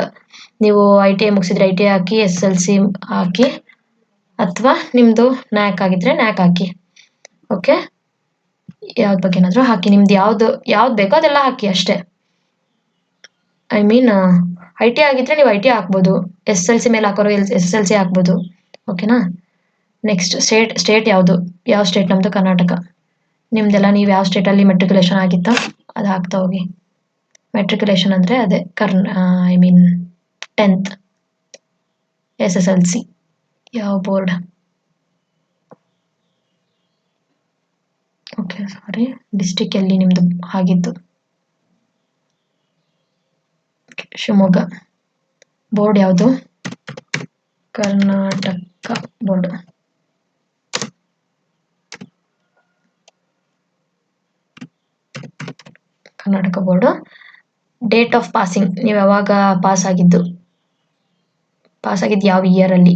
ನೀವು ಐ ಟಿ ಐ ಮುಗಿಸಿದ್ರೆ ಐ ಟಿ ಐ ಹಾಕಿ ಎಸ್ ಎಲ್ ಸಿ ಹಾಕಿ, ಅಥವಾ ನಿಮ್ಮದು ನ್ಯಾಕ್ ಆಗಿದ್ರೆ ನ್ಯಾಕ್ ಹಾಕಿ. ಓಕೆ ಯಾವ್ದು ಬಗ್ಗೆ ಏನಾದರೂ ಹಾಕಿ. ನಿಮ್ದು ಯಾವುದು, ಯಾವ್ದು ಬೇಕೋ ಅದೆಲ್ಲ ಹಾಕಿ ಅಷ್ಟೇ. ಐ ಮೀನ್ ಐ ಟಿ ಆಗಿದ್ರೆ ನೀವು ಐ ಟಿ ಹಾಕ್ಬೋದು. ಎಸ್ ಎಲ್ ಸಿ ಮೇಲೆ ಹಾಕೋರು ಎಲ್ ಎಸ್ ಎಲ್ ಸಿ ಹಾಕ್ಬೋದು. ಓಕೆನಾ ನೆಕ್ಸ್ಟ್ ಸ್ಟೇಟ್ ಸ್ಟೇಟ್ ಯಾವುದು? ಯಾವ ಸ್ಟೇಟ್ ನಮ್ಮದು ಕರ್ನಾಟಕ. ನಿಮ್ಮದೆಲ್ಲ ನೀವು ಯಾವ ಸ್ಟೇಟಲ್ಲಿ ಮೆಟ್ರಿಕ್ಯುಲೇಷನ್ ಆಗಿತ್ತೋ ಅದು ಹಾಕ್ತಾ ಹೋಗಿ. ಮೆಟ್ರಿಕ್ಯುಲೇಷನ್ ಅಂದರೆ ಅದೇ ಕರ್ನ I mean tenth S S L C ಯಾವ ಬೋರ್ಡ್ ಓಕೆ ಸಾರಿ ಡಿಸ್ಟಿಕ್ ಎಲ್ಲಿ ನಿಮ್ಮದು ಆಗಿದ್ದು. ಶಿವಮೊಗ್ಗ. ಬೋರ್ಡ್ ಯಾವುದು? Karnataka board Karnataka board. Date of passing ನೀವು ಯಾವಾಗ ಪಾಸ್ ಆಗಿದ್ದು? ಪಾಸ್ ಆಗಿದ್ದು ಯಾವ ಇಯರಲ್ಲಿ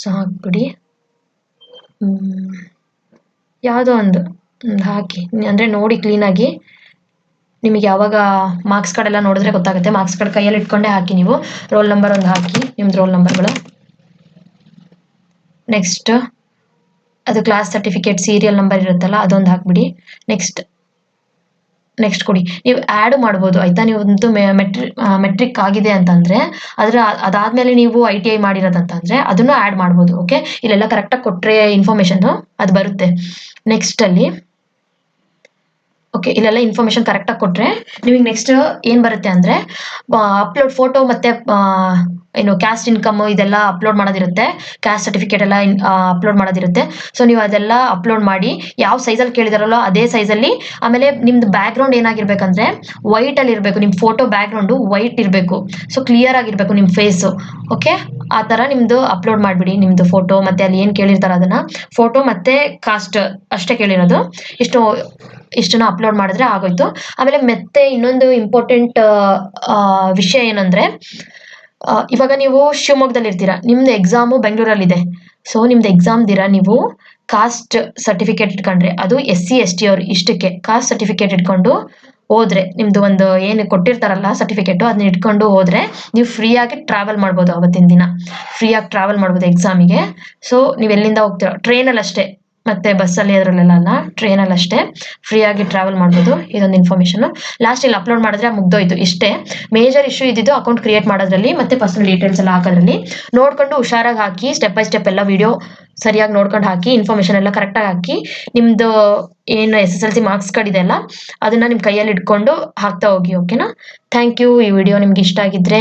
ಸೊ ಹಾಕ್ಬಿಡಿ. ಯಾವುದೋ ಒಂದು. ಹಾಕಿ. ಅಂದರೆ ನೋಡಿ ಕ್ಲೀನಾಗಿ ನಿಮಗೆ ಯಾವಾಗ ಮಾರ್ಕ್ಸ್ ಕಾರ್ಡ್ ಎಲ್ಲ ನೋಡಿದ್ರೆ ಗೊತ್ತಾಗುತ್ತೆ. ಮಾರ್ಕ್ಸ್ ಕಾರ್ಡ್ ಕೈಯಲ್ಲಿ ಇಟ್ಕೊಂಡೇ ಹಾಕಿ ನೀವು. ರೋಲ್ ನಂಬರ್ ಒಂದು ಹಾಕಿ. ನಿಮ್ದು ರೋಲ್ ನಂಬರ್ಗಳು ನೆಕ್ಸ್ಟ್ ಅದು ಕ್ಲಾಸ್ ಸರ್ಟಿಫಿಕೇಟ್ ಸೀರಿಯಲ್ ನಂಬರ್ ಇರುತ್ತಲ್ಲ, ಅದೊಂದು ಹಾಕ್ಬಿಡಿ. ನೆಕ್ಸ್ಟ್ ನೆಕ್ಸ್ಟ್ ಕೊಡಿ. ನೀವು ಆ್ಯಡ್ ಮಾಡ್ಬೋದು. ಆಯಿತಾ? ನೀವು ಒಂದು ಮೆಟ್ರಿಕ್ ಮೆಟ್ರಿಕ್ ಆಗಿದೆ ಅಂತಂದರೆ ಅದರ ಅದಾದಮೇಲೆ ನೀವು ಐ ಟಿ ಐ ಮಾಡಿರೋದಂತಂದರೆ ಅದನ್ನು ಆ್ಯಡ್ ಮಾಡ್ಬೋದು ಓಕೆ ಇಲ್ಲೆಲ್ಲ ಕರೆಕ್ಟಾಗಿ ಕೊಟ್ಟರೆ ಇನ್ಫಾರ್ಮೇಷನ್ನು ಅದು ಬರುತ್ತೆ. ನೆಕ್ಸ್ಟಲ್ಲಿ ಓಕೆ ಇಲ್ಲೆಲ್ಲ ಇನ್ಫಾರ್ಮೇಶನ್ ಕರೆಕ್ಟಾಗಿ ಕೊಟ್ಟರೆ ನಿಮಗೆ ನೆಕ್ಸ್ಟ್ ಏನು ಬರುತ್ತೆ ಅಂದರೆ ಅಪ್ಲೋಡ್ ಫೋಟೋ ಮತ್ತು ಏನು ಕ್ಯಾಸ್ಟ್ ಇನ್ಕಮ್ ಇದೆಲ್ಲ ಅಪ್ಲೋಡ್ ಮಾಡೋದಿರುತ್ತೆ. ಕ್ಯಾಸ್ಟ್ ಸರ್ಟಿಫಿಕೇಟ್ ಎಲ್ಲ ಅಪ್ಲೋಡ್ ಮಾಡೋದಿರುತ್ತೆ. ಸೊ ನೀವು ಅದೆಲ್ಲ ಅಪ್ಲೋಡ್ ಮಾಡಿ, ಯಾವ ಸೈಜಲ್ಲಿ ಕೇಳಿದಾರಲ್ಲೋ ಅದೇ ಸೈಜಲ್ಲಿ ಆಮೇಲೆ ನಿಮ್ದು ಬ್ಯಾಕ್ಗ್ರೌಂಡ್ ಏನಾಗಿರ್ಬೇಕಂದ್ರೆ ವೈಟಲ್ಲಿ ಇರಬೇಕು. ನಿಮ್ಮ ಫೋಟೋ ಬ್ಯಾಕ್ಗ್ರೌಂಡು ವೈಟ್ ಇರಬೇಕು. ಸೊ ಕ್ಲಿಯರ್ ಆಗಿರಬೇಕು ನಿಮ್ಮ ಫೇಸು ಓಕೆ ಆ ಥರ ನಿಮ್ಮದು ಅಪ್ಲೋಡ್ ಮಾಡಿಬಿಡಿ ನಿಮ್ಮದು ಫೋಟೋ ಮತ್ತು ಅಲ್ಲಿ ಏನು ಕೇಳಿರ್ತಾರೋ ಅದನ್ನು. ಫೋಟೋ ಮತ್ತು ಕಾಸ್ಟ್ ಅಷ್ಟೇ ಕೇಳಿರೋದು. ಇಷ್ಟು ಇಷ್ಟನ್ನ ಅಪ್ಲೋಡ್ ಮಾಡಿದ್ರೆ ಆಗೋಯ್ತು. ಆಮೇಲೆ ಮತ್ತೆ ಇನ್ನೊಂದು ಇಂಪಾರ್ಟೆಂಟ್ ವಿಷಯ ಏನಂದ್ರೆ ಇವಾಗ ನೀವು ಶಿವಮೊಗ್ಗದಲ್ಲಿ ಇರ್ತೀರಾ, ನಿಮ್ದು ಎಕ್ಸಾಮು ಬೆಂಗಳೂರಲ್ಲಿದೆ. ಸೊ ನಿಮ್ದು ಎಕ್ಸಾಮ್ದಿರ ನೀವು ಕಾಸ್ಟ್ ಸರ್ಟಿಫಿಕೇಟ್ ಇಟ್ಕೊಂಡ್ರೆ, ಅದು ಎಸ್ ಸಿ ಎಸ್ ಟಿ ಅವ್ರು ಇಷ್ಟಕ್ಕೆ ಕಾಸ್ಟ್ ಸರ್ಟಿಫಿಕೇಟ್ ಇಟ್ಕೊಂಡು ಹೋದ್ರೆ, ನಿಮ್ದು ಒಂದು ಏನು ಕೊಟ್ಟಿರ್ತಾರಲ್ಲ ಸರ್ಟಿಫಿಕೇಟು ಅದನ್ನ ಇಟ್ಕೊಂಡು ಹೋದ್ರೆ ನೀವು ಫ್ರೀಯಾಗಿ ಟ್ರಾವೆಲ್ ಮಾಡ್ಬೋದು ಅವತ್ತಿನ ದಿನ. ಫ್ರೀಯಾಗಿ ಟ್ರಾವೆಲ್ ಮಾಡ್ಬೋದು ಎಕ್ಸಾಮಿಗೆ ಸೊ ನೀವು ಎಲ್ಲಿಂದ ಹೋಗ್ತೀರೋ ಟ್ರೈನಲ್ಲಿ ಅಷ್ಟೇ. ಮತ್ತೆ ಬಸ್ಸಲ್ಲಿ ಅದರಲ್ಲೆಲ್ಲ ಅಲ್ಲ ಟ್ರೈನಲ್ಲಿ ಅಷ್ಟೇ. ಫ್ರೀಯಾಗಿ ಟ್ರಾವೆಲ್ ಮಾಡ್ಬೋದು, ಇದೊಂದು ಇನ್ಫಾರ್ಮೇಷನ್ ಲಾಸ್ಟ್ ಇಲ್ಲಿ ಅಪ್ಲೋಡ್ ಮಾಡಿದ್ರೆ ಮುಗ್ದೋಯ್ತು ಇಷ್ಟೇ. ಮೇಜರ್ ಇಶ್ಯೂ ಇದ್ದಿದ್ದು ಅಕೌಂಟ್ ಕ್ರಿಯೇಟ್ ಮಾಡೋದ್ರಲ್ಲಿ ಮತ್ತೆ ಪರ್ಸನಲ್ ಡೀಟೇಲ್ಸ್ ಎಲ್ಲ ಹಾಕೋದ್ರಲ್ಲಿ. ನೋಡ್ಕೊಂಡು ಹುಷಾರಾಗಿ ಹಾಕಿ ಸ್ಟೆಪ್ ಬೈ ಸ್ಟೆಪ್ ಎಲ್ಲ ವಿಡಿಯೋ ಸರಿಯಾಗಿ ನೋಡ್ಕೊಂಡು ಹಾಕಿ ಇನ್ಫಾರ್ಮೇಷನ್ ಎಲ್ಲ ಕರೆಕ್ಟಾಗಿ ಹಾಕಿ ನಿಮ್ಮದು ಏನು S S L C marks card ಇದೆಯಲ್ಲ ಅದನ್ನು ನಿಮ್ಮ ಕೈಯಲ್ಲಿ ಇಟ್ಕೊಂಡು ಹಾಕ್ತಾ ಹೋಗಿ ಓಕೆನಾ ಥ್ಯಾಂಕ್ ಯು ಈ ವಿಡಿಯೋ ನಿಮ್ಗೆ ಇಷ್ಟ ಆಗಿದ್ರೆ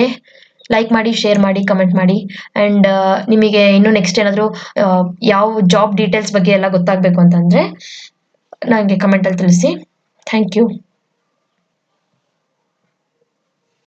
ಲೈಕ್ ಮಾಡಿ ಶೇರ್ ಮಾಡಿ ಕಮೆಂಟ್ ಮಾಡಿ. ಆ್ಯಂಡ್ ನಿಮಗೆ ಇನ್ನೂ ನೆಕ್ಸ್ಟ್ ಏನಾದರೂ ಯಾವ ಜಾಬ್ ಡೀಟೇಲ್ಸ್ ಬಗ್ಗೆ ಎಲ್ಲ ಗೊತ್ತಾಗಬೇಕು ಅಂತಂದರೆ ನನಗೆ ಕಮೆಂಟಲ್ಲಿ ತಿಳಿಸಿ. Thank you